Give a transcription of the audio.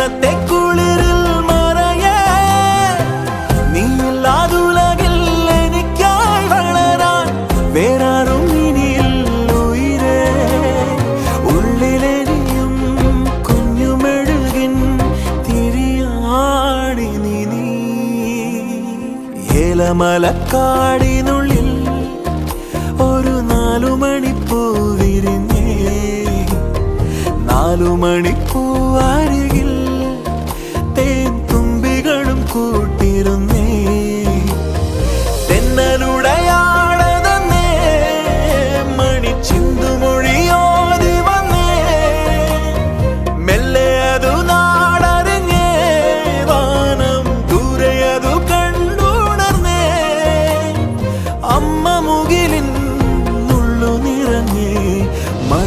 ഇന്നത്തെ കുളിരിൽ മറയ. നീയില്ലാതുലകിൽ എനിക്കായി വളരാൻ വേറാറും ഇനിയിൽ ഉയരേ. ഉള്ളിലെരിയും കുഞ്ഞുമെഴുകിൻ തിരിയാടി നീ ഏലമലക്കാടിനുള്ളിൽ ഒരു വിരിഞ്ഞേ. നാലുമണിപ്പൂ അരികിൽ